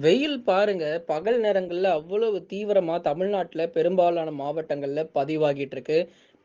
வெயில் பாருங்க, பகல் நேரங்கள்ல அவ்வளவு தீவிரமா தமிழ்நாட்டுல பெரும்பாலான மாவட்டங்கள்ல பதிவாகிட்டு இருக்கு.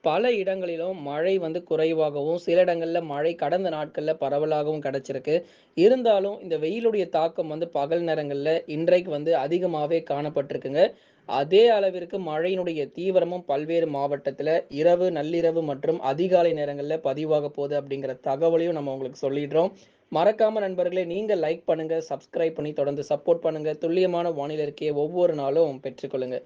பல இடங்களிலும் மழை வந்து குறைவாகவும், சில இடங்களில் மழை கடந்த நாட்களில் பரவலாகவும் கிடச்சிருக்கு இருந்தாலும் இந்த வெயிலுடைய தாக்கம் வந்து பகல் நேரங்களில் இன்றைக்கு வந்து அதிகமாகவே காணப்பட்டிருக்குங்க. அதே அளவிற்கு மழையினுடைய தீவிரமும் பல்வேறு மாவட்டத்தில் இரவு, நள்ளிரவு மற்றும் அதிகாலை நேரங்களில் பதிவாக போகுது அப்படிங்கிற தகவலையும் நம்ம உங்களுக்கு சொல்லிடுறோம். மறக்காம நண்பர்களே நீங்கள் லைக் பண்ணுங்கள் சப்ஸ்கிரைப் பண்ணி தொடர்ந்து சப்போர்ட் பண்ணுங்கள் துல்லியமான வானிலை அறிக்கையை ஒவ்வொரு நாளும் பெற்றுக்கொள்ளுங்கள்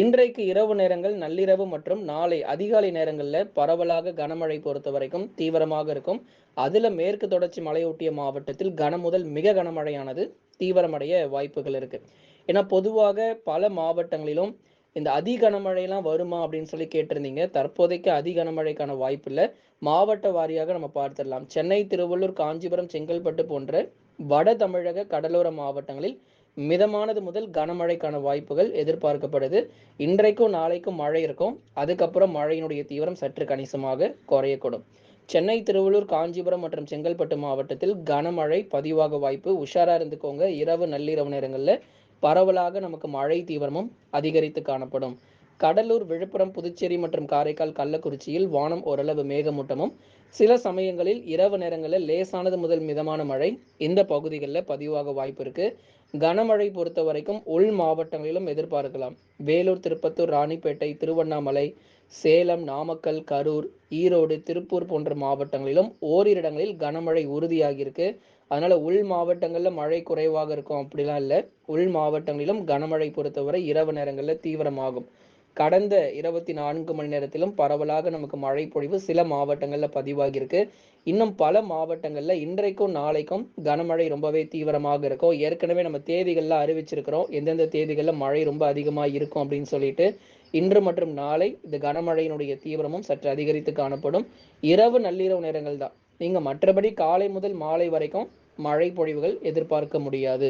இன்றைக்கு இரவு நேரங்கள், நள்ளிரவு மற்றும் நாளை அதிகாலை நேரங்களில் பரவலாக கனமழை பொறுத்த வரைக்கும் தீவிரமாக இருக்கும். அதில் மேற்கு தொடர்ச்சி மலையொட்டிய மாவட்டத்தில் கன முதல் மிக கனமழையானது தீவிரமடைய வாய்ப்புகள் இருக்கு. ஏன்னா பொதுவாக பல மாவட்டங்களிலும் இந்த அதி கனமழையெல்லாம் வருமா அப்படின்னு சொல்லி கேட்டிருந்தீங்க. தற்போதைக்கு அதி கனமழைக்கான வாய்ப்பில்ல. மாவட்ட வாரியாக நம்ம பார்த்துடலாம். சென்னை, திருவள்ளூர், காஞ்சிபுரம், செங்கல்பட்டு போன்ற வட தமிழக கடலோர மாவட்டங்களில் மிதமானது முதல் கனமழைக்கான வாய்ப்புகள் எதிர்பார்க்கப்படுது. இன்றைக்கும் நாளைக்கும் மழை இருக்கும். அதுக்கப்புறம் மழையினுடைய தீவிரம் சற்று கணிசமாக குறையக்கூடும். சென்னை, திருவள்ளூர், காஞ்சிபுரம் மற்றும் செங்கல்பட்டு மாவட்டத்தில் கனமழை பதிவாக வாய்ப்பு. உஷாரா இருந்துக்கோங்க. இரவு, நள்ளிரவு நேரங்களில் பரவலாக நமக்கு மழை தீவிரமும் அதிகரித்து காணப்படும். கடலூர், விழுப்புரம், புதுச்சேரி மற்றும் காரைக்கால், கள்ளக்குறிச்சியில் வானம் ஓரளவு மேகமூட்டமும், சில சமயங்களில் இரவு நேரங்களில் லேசானது முதல் மிதமான மழை இந்த பகுதிகளில் பதிவாக வாய்ப்பு இருக்கு. கனமழை பொறுத்தவரைக்கும் உள் மாவட்டங்களிலும் எதிர்பார்க்கலாம். வேலூர், திருப்பத்தூர், ராணிப்பேட்டை, திருவண்ணாமலை, சேலம், நாமக்கல், கரூர், ஈரோடு, திருப்பூர் போன்ற மாவட்டங்களிலும் ஓரிரு இடங்களில் கனமழை உறுதியாகியிருக்கு. அதனால உள் மாவட்டங்களில் மழை குறைவாக இருக்கும் அப்படிலாம் இல்லை உள் மாவட்டங்களிலும் கனமழை பொறுத்தவரை இரவு நேரங்களில் தீவிரமாகும். கடந்த 24 மணி நேரத்திலும் பரவலாக நமக்கு மழை பொழிவு சில மாவட்டங்களில் பதிவாகியிருக்கு. இன்னும் பல மாவட்டங்களில் இன்றைக்கும், நாளைக்கும் கனமழை ரொம்பவே தீவிரமாக இருக்கும். ஏற்கனவே நம்ம தேதிகளில் அறிவிச்சிருக்கிறோம். எந்தெந்த தேதிகளில் மழை ரொம்ப அதிகமாக இருக்கும் அப்படின்னு சொல்லிட்டு. இன்று மற்றும் நாளை இந்த கனமழையினுடைய தீவிரமும் சற்று அதிகரித்து காணப்படும். இரவு, நள்ளிரவு நேரங்கள் தான். நீங்கள் மற்றபடி காலை முதல் மாலை வரைக்கும் மழை பொழிவுகள் எதிர்பார்க்க முடியாது.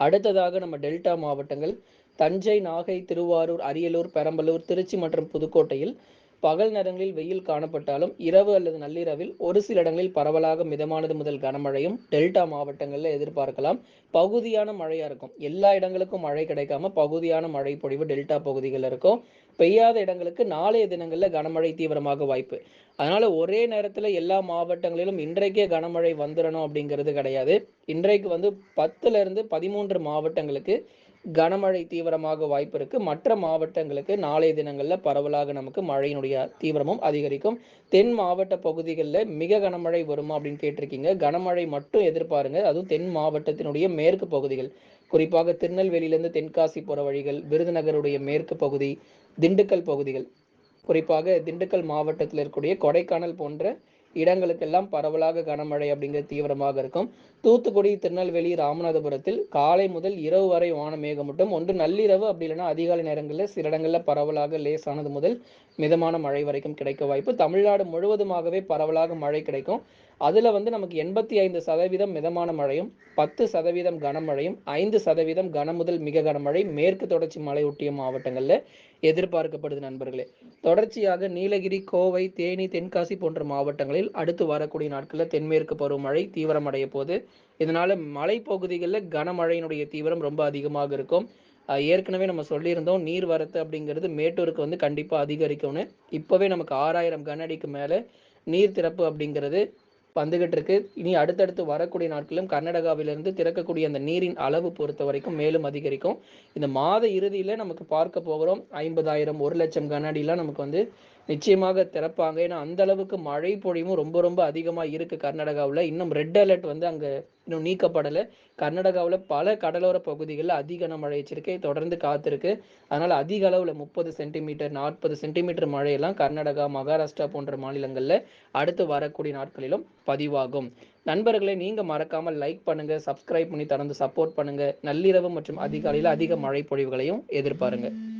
அடுத்ததாக நம்ம டெல்டா மாவட்டங்கள் தஞ்சை, நாகை, திருவாரூர், அரியலூர், பெரம்பலூர், திருச்சி மற்றும் புதுக்கோட்டையில் பகல் நேரங்களில் வெயில் காணப்பட்டாலும் இரவு அல்லது நள்ளிரவில் ஒரு சில இடங்களில் பரவலாக மிதமானது முதல் கனமழையும் டெல்டா மாவட்டங்களில் எதிர்பார்க்கலாம். பகுதியான மழையாக இருக்கும். எல்லா இடங்களுக்கும் மழை கிடைக்காம பகுதியான மழை பொழிவு டெல்டா பகுதிகளில் இருக்கும். பெய்யாத இடங்களுக்கு நாளைய தினங்களில் கனமழை தீவிரமாக வாய்ப்பு. அதனால ஒரே நேரத்தில் எல்லா மாவட்டங்களிலும் இன்றைக்கே கனமழை வந்துடணும் அப்படிங்கிறது கிடையாது. இன்றைக்கு வந்து 10ல இருந்து 13 மாவட்டங்களுக்கு கனமழை தீவிரமாக வாய்ப்பு இருக்கு. மற்ற மாவட்டங்களுக்கு நாளைய தினங்கள்ல பரவலாக நமக்கு மழையினுடைய தீவிரமும் அதிகரிக்கும். தென் மாவட்ட பகுதிகளில் மிக கனமழை வருமா அப்படின்னு கேட்டிருக்கீங்க. கனமழை மட்டும் எதிர்பாருங்க. அதுவும் தென் மாவட்டத்தினுடைய மேற்கு பகுதிகள். குறிப்பாக திருநெல்வேலியிலிருந்து தென்காசி போற வழிகள், விருதுநகருடைய மேற்கு பகுதி, திண்டுக்கல் பகுதிகள். குறிப்பாக திண்டுக்கல் மாவட்டத்தில் இருக்கக்கூடிய கொடைக்கானல் போன்ற இடங்களுக்கெல்லாம் பரவலாக கனமழை அப்படிங்கிறது தீவிரமாக இருக்கும். தூத்துக்குடி, திருநெல்வேலி, ராமநாதபுரத்தில் காலை முதல் இரவு வரை வான மேகமூட்டம். ஒன்று நள்ளிரவு அப்படி இல்லைன்னா அதிகாலை நேரங்களில் சில இடங்களில் பரவலாக லேசானது முதல் மிதமான மழை வரைக்கும் கிடைக்க வாய்ப்பு. தமிழ்நாடு முழுவதுமாகவே பரவலாக மழை கிடைக்கும். அதில் வந்து நமக்கு 85% மிதமான மழையும், 10% கனமழையும், ஐந்து சதவீதம் கன முதல் மிக கனமழை மேற்கு தொடர்ச்சி மலையொட்டிய மாவட்டங்களில் எதிர்பார்க்கப்படுது நண்பர்களே. தொடர்ச்சியாக நீலகிரி, கோவை, தேனி, தென்காசி போன்ற மாவட்டங்களில் அடுத்து வரக்கூடிய நாட்களில் தென்மேற்கு பருவமழை தீவிரமடைய போது இதனால மலைப்பகுதிகளில் கனமழையினுடைய தீவிரம் ரொம்ப அதிகமாக இருக்கும். ஏற்கனவே நம்ம சொல்லியிருந்தோம். நீர் வரத்து அப்படிங்கிறது மேட்டூருக்கு வந்து கண்டிப்பாக அதிகரிக்கும்னு. இப்போவே நமக்கு 6000 கன அடிக்கு மேலே நீர் திறப்பு அப்படிங்கிறது வந்துகிட்டு இருக்கு. இனி அடுத்தடுத்து வரக்கூடிய நாட்களிலும் கர்நாடகாவிலிருந்து திறக்கக்கூடிய அந்த நீரின் அளவு பொறுத்த வரைக்கும் மேலும் அதிகரிக்கும். இந்த மாத இறுதியில நமக்கு பார்க்க போகிறோம். ஐம்பதாயிரம் ஒரு லட்சம் கன அடிலாம் நமக்கு வந்து நிச்சயமாக திறப்பாங்க. ஏன்னா அந்த அளவுக்கு மழை பொழிவும் ரொம்ப ரொம்ப அதிகமாக இருக்கு கர்நாடகாவில் இன்னும் ரெட் அலர்ட் வந்து அங்கே இன்னும் நீக்கப்படலை கர்நாடகாவில் பல கடலோர பகுதிகளில் அதிக கனமழை எச்சரிக்கை தொடர்ந்து காத்திருக்கு. அதனால அதிக அளவில் முப்பது சென்டிமீட்டர், 40 சென்டிமீட்டர் மழையெல்லாம் கர்நாடகா, மகாராஷ்டிரா போன்ற மாநிலங்களில் அடுத்து வரக்கூடிய நாட்களிலும் பதிவாகும். நண்பர்களை நீங்க மறக்காம லைக் பண்ணுங்க, சப்ஸ்கிரைப் பண்ணி தொடர்ந்து சப்போர்ட் பண்ணுங்க. நள்ளிரவு மற்றும் அதிகாலையில் அதிக மழை பொழிவுகளையும் எதிர்பாருங்க.